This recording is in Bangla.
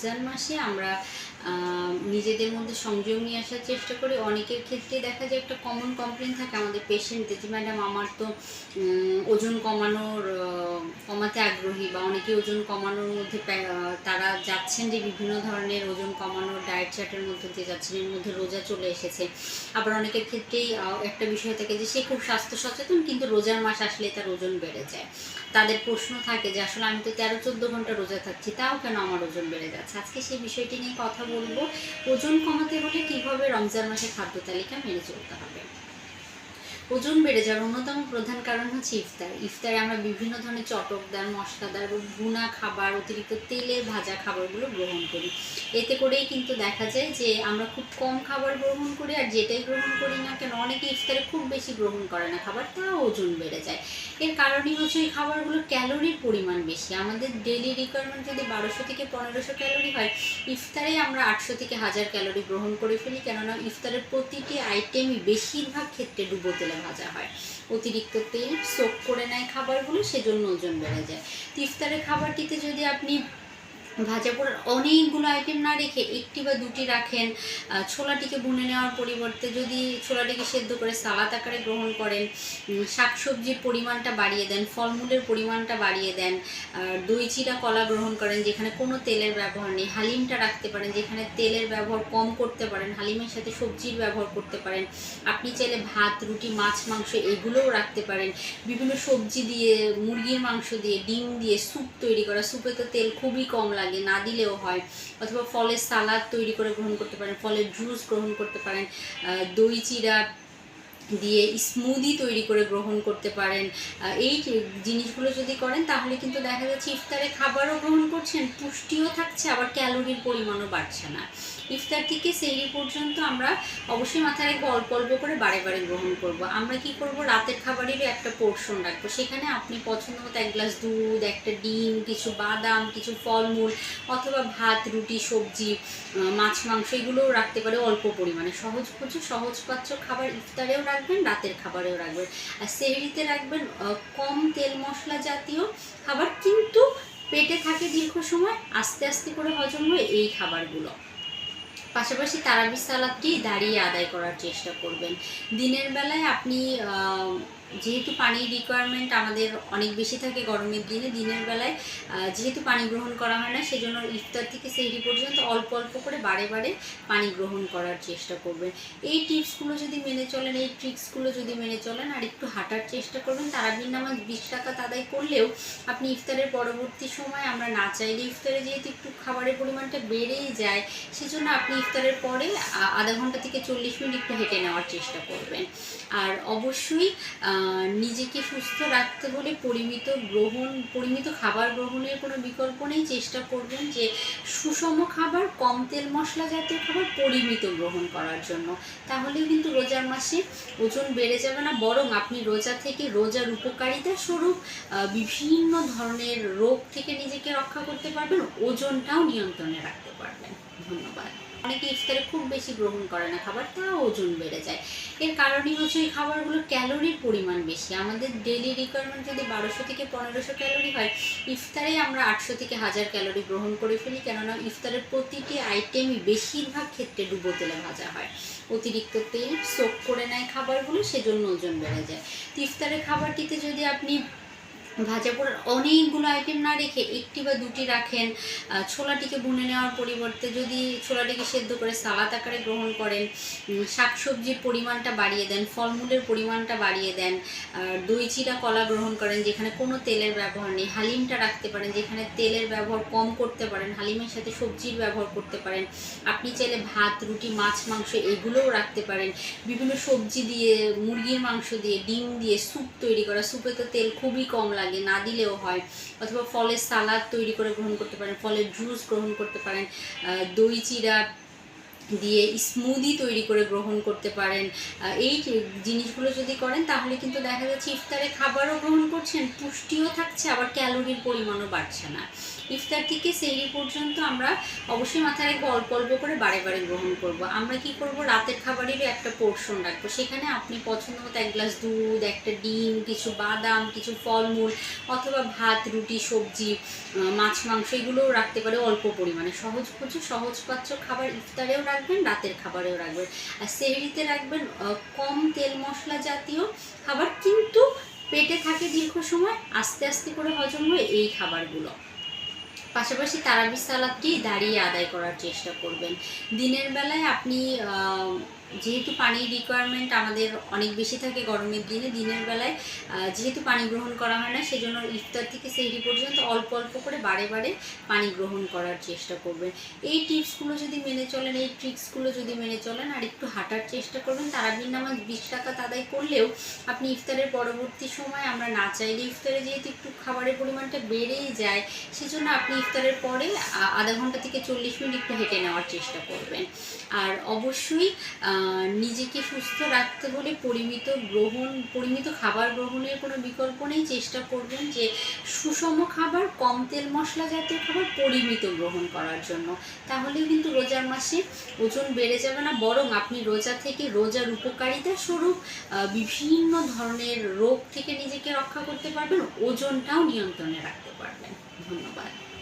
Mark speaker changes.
Speaker 1: রমজান মাসে আমরা নিজেদের মধ্যে সংযোগ নিয়ে আসার চেষ্টা করি। অনেকের ক্ষেত্রে দেখা যায় একটা কমন কমপ্লেন থাকে আমাদের পেশেন্টদের যে ম্যাডাম আমার তো ওজন কমানোর কমাতে আগ্রহী বা অনেকে ওজন কমানোর মধ্যে তারা যাচ্ছেন যে, বিভিন্ন ধরনের ওজন কমানোর ডায়েট চার্টের মধ্যে দিয়ে যাচ্ছেন, এর মধ্যে রোজা চলে এসেছে। আবার অনেকের ক্ষেত্রেই একটা বিষয় থাকে যে, সে খুব স্বাস্থ্য সচেতন, কিন্তু রোজার মাস আসলে তার ওজন বেড়ে যায়। তাদের প্রশ্ন থাকে যে, আসলে আমি তো তেরো চোদ্দ ঘণ্টা রোজা থাকছি, তাও কেন আমার ওজন বেড়ে যাচ্ছে? আজকে সেই বিষয়টি নিয়ে কথা বলব ওজন কমাতে হলে কীভাবে রমজান মাসে খাদ্য তালিকা মেনে চলতে হবে? ওজন বেড়ে যাওয়ার অন্যতম প্রধান কারণ হচ্ছে ইফতার। ইফতারে আমরা বিভিন্ন ধরনের চটকদার, মশলাদার বা ভুনা খাবার, অতিরিক্ত তেলে ভাজা খাবারগুলো গ্রহণ করি। এতে করেই কিন্তু দেখা যায় যে আমরা খুব কম খাবার গ্রহণ করি আর যেটাই গ্রহণ করি না কেন অনেকে ইফতারে খুব বেশি গ্রহণ করে না খাবার, তাও ওজন বেড়ে যায়। এর কারণই হচ্ছে ওই খাবারগুলোর ক্যালোরির পরিমাণ বেশি। আমাদের ডেলি রিকোয়ারমেন্ট যদি বারোশো থেকে পনেরোশো ক্যালোরি হয়, ইফতারে আমরা আটশো থেকে হাজার ক্যালোরি গ্রহণ করে ফেলি। কেননা ইফতারের প্রতিটি আইটেমই বেশিরভাগ ক্ষেত্রে ডুবো তেলে ভাজা হয়। অতিরিক্ত তেল সোক করে নেয় খাবারগুলো সেজন্য ওজন বেড়ে যায়। তিফতারের খাবারটিতে যদি আপনি ভাজা পোড়ার অনেকগুলো আইটেম না রেখে একটি বা দুটি রাখেন। ছোলাটিকে বুনে নেওয়ার পরিবর্তে যদি ছোলাটিকে সেদ্ধ করে সালাদ আকারে গ্রহণ করেন শাকসবজির পরিমাণটা বাড়িয়ে দেন, ফলমূলের পরিমাণটা বাড়িয়ে দেন দই, চিরা, কলা গ্রহণ করেন, যেখানে কোনো তেলের ব্যবহার নেই, হালিমটা রাখতে পারেন, যেখানে তেলের ব্যবহার কম করতে পারেন, হালিমের সাথে সবজির ব্যবহার করতে পারেন। আপনি চাইলে ভাত, রুটি, মাছ, মাংস এগুলোও রাখতে পারেন। বিভিন্ন সবজি দিয়ে, মুরগির মাংস দিয়ে, ডিম দিয়ে, স্যুপ তৈরি করা। স্যুপে তো তেল খুবই কম লাগে না দিলেও হয়। অথবা ফলের সালাদ তৈরি করে গ্রহণ করতে পারেন, ফলের জুস গ্রহণ করতে পারেন দই, চিরা দিয়ে স্মুদি তৈরি করে গ্রহণ করতে পারেন। এই জিনিসগুলো যদি করেন, তাহলে কিন্তু দেখা যাচ্ছে ইফতারে খাবারও গ্রহণ করছেন, পুষ্টিও থাকছে, আবার ক্যালোরির পরিমাণও বাড়ছে না। ইফতার থেকে সেইরি পর্যন্ত আমরা অবশ্যই মাথায় রাখব অল্প অল্প করে বারে বারে গ্রহণ করব। আমরা কি করব, রাতের খাবারেরও একটা পোর্শন রাখব। সেখানে আপনি পছন্দ মতো এক গ্লাস দুধ, একটা ডিম, কিছু বাদাম, কিছু ফলমূল, অথবা ভাত, রুটি, সবজি মাছ, মাংস, এগুলোও রাখতে পারে অল্প পরিমাণে। সহজ সহজপাচ্য খাবার ইফতারেও রাখবেন। রাতের খাবারেও রাখবেন। আর সেহরিতে রাখবেন কম তেল মশলা জাতীয় খাবার, কিন্তু পেটে থাকে দীর্ঘ সময় আস্তে আস্তে করে হজম হয় এই খাবারগুলো। পাশাপাশি তারাবি সালাদটি দাঁড়িয়ে আদায় করার চেষ্টা করবেন। দিনের বেলায় আপনি যেহেতু পানির রিকোয়ারমেন্ট আমাদের অনেক বেশি থাকে গরমের দিনে, দিনের বেলায় যেহেতু পানি গ্রহণ করা হয় না, সেজন্য ইফতার থেকে সেহরি পর্যন্ত অল্প অল্প করে বারে বারে পানি গ্রহণ করার চেষ্টা করবেন। এই টিপসগুলো যদি মেনে চলেন, এই ট্রিক্সগুলো যদি মেনে চলেন আর একটু হাঁটার চেষ্টা করবেন তারাবির নামাজ বিশ টাকা আদায় করলেও আপনি ইফতারের পরবর্তী সময় আমরা না চাইলে ইফতারে যেহেতু একটু খাবারের পরিমাণটা বেড়েই যায়, সেজন্য আপনি ইফতারের পরে আধা ঘণ্টা থেকে চল্লিশ মিনিট একটু হেঁটে নেওয়ার চেষ্টা করবেন। আর অবশ্যই নিজেকে সুস্থ রাখতে হলে পরিমিত গ্রহণ, পরিমিত খাবার গ্রহণের কোনো বিকল্প নেই। চেষ্টা করবেন যে সুষম খাবার, কম তেল মশলা জাতীয় খাবার পরিমিত গ্রহণ করার জন্য। তাহলেও কিন্তু রোজার মাসে ওজন বেড়ে যাবে না, বরং আপনি রোজা থেকে রোজার উপকারিতা স্বরূপ বিভিন্ন ধরনের রোগ থেকে নিজেকে রক্ষা করতে পারবেন, ওজনটাও নিয়ন্ত্রণে রাখতে পারবেন। ধন্যবাদ অনেকে ইফতারে খুব বেশি গ্রহণ করে না, খাবার তাও ওজন বেড়ে যায়। এর কারণই হচ্ছে এই খাবারগুলোর ক্যালোরির পরিমাণ বেশি। আমাদের ডেলি রিকোয়ারমেন্ট যদি বারোশো থেকে পনেরোশো ক্যালোরি হয়, ইফতারে আমরা আটশো থেকে হাজার ক্যালোরি গ্রহণ করে ফেলি, কেননা ইফতারের প্রতিটি আইটেমই বেশিরভাগ ক্ষেত্রে ডুবো তেলে ভাজা হয়। অতিরিক্ত তেল সোক করে নেয় খাবারগুলো, সেজন্য ওজন বেড়ে যায়। ইফতারের খাবারটিতে যদি আপনি ভাজা পোড়ার অনেকগুলো আইটেম না রেখে একটি বা দুটি রাখেন। ছোলাটিকে বুনে নেওয়ার পরিবর্তে যদি ছোলাটিকে সেদ্ধ করে সালাদ আকারে গ্রহণ করেন শাকসবজির পরিমাণটা বাড়িয়ে দেন, ফলমূলের পরিমাণটা বাড়িয়ে দেন দই, চিরা, কলা গ্রহণ করেন, যেখানে কোনো তেলের ব্যবহার নেই, হালিমটা রাখতে পারেন, যেখানে তেলের ব্যবহার কম করতে পারেন, হালিমের সাথে সবজির ব্যবহার করতে পারেন। আপনি চাইলে ভাত, রুটি, মাছ, মাংস এগুলোও রাখতে পারেন। বিভিন্ন সবজি দিয়ে, মুরগির মাংস দিয়ে, ডিম দিয়ে, স্যুপ তৈরি করা। স্যুপে তো তেল খুবই কম লাগে না দিলেও হয়। অথবা ফলের সালাদ তৈরি করে গ্রহণ করতে পারেন, ফলের জুস গ্রহণ করতে পারেন দই, চিরা দিয়ে স্মুদি তৈরি করে গ্রহণ করতে পারেন। এই জিনিসগুলো যদি করেন, তাহলে কিন্তু দেখা যাচ্ছে ইফতারে খাবারও গ্রহণ করছেন, পুষ্টিও থাকছে, আবার ক্যালোরির পরিমাণও বাড়ছে না। ইফতার থেকে সেহরি পর্যন্ত আমরা অবশ্যই মাথায় রাখব অল্প অল্প করে বারে বারে গ্রহণ করব। আমরা কি করব, রাতের খাবারেরও একটা পোর্শন রাখব। সেখানে আপনি পছন্দ মতো এক গ্লাস দুধ, একটা ডিম, কিছু বাদাম, কিছু ফলমূল, অথবা ভাত, রুটি, সবজি মাছ, মাংস, এগুলোও রাখতে পারে অল্প পরিমাণে। সহজ কিছু সহজ পাচ্য খাবার ইফতারেও রাখবেন। রাতের খাবারেও রাখবেন। আর সেহরিতে রাখবেন কম তেল মশলা জাতীয় খাবার, কিন্তু পেটে থাকে দীর্ঘ সময় আস্তে আস্তে করে হজম হয় এই খাবারগুলো। পাশাপাশি তারাবি সালাদটি দাঁড়িয়ে আদায় করার চেষ্টা করবেন। দিনের বেলায় আপনি যেহেতু পানির রিকোয়ারমেন্ট আমাদের অনেক বেশি থাকে গরমের দিনে, দিনের বেলায় যেহেতু পানি গ্রহণ করা হয় না, সেজন্য ইফতার থেকে সেহরি পর্যন্ত অল্প অল্প করে বারে বারে পানি গ্রহণ করার চেষ্টা করবেন। এই টিপসগুলো যদি মেনে চলেন, এই ট্রিক্সগুলো যদি মেনে চলেন আর একটু হাঁটার চেষ্টা করবেন, তারাবির নামাজ বিশ টাকা আদায় করলেও আপনি ইফতারের পরবর্তী সময় আমরা না চাইলে ইফতারে যেহেতু একটু খাবারের পরিমাণটা বেড়েই যায়, সেজন্য আপনি ইফতারের পরে আধা ঘণ্টা থেকে চল্লিশ মিনিট একটু হেঁটে নেওয়ার চেষ্টা করবেন। আর অবশ্যই নিজেকে সুস্থ রাখতে হলে পরিমিত গ্রহণ, পরিমিত খাবার গ্রহণের কোনো বিকল্প নেই। চেষ্টা করবেন যে সুষম খাবার, কম তেল মশলা জাতীয় খাবার পরিমিত গ্রহণ করার জন্য। তাহলেও কিন্তু রোজার মাসে ওজন বেড়ে যাবে না, বরং আপনি রোজা থেকে রোজার উপকারিতা স্বরূপ বিভিন্ন ধরনের রোগ থেকে নিজেকে রক্ষা করতে পারবেন, ওজনটাও নিয়ন্ত্রণে রাখতে পারবেন। ধন্যবাদ।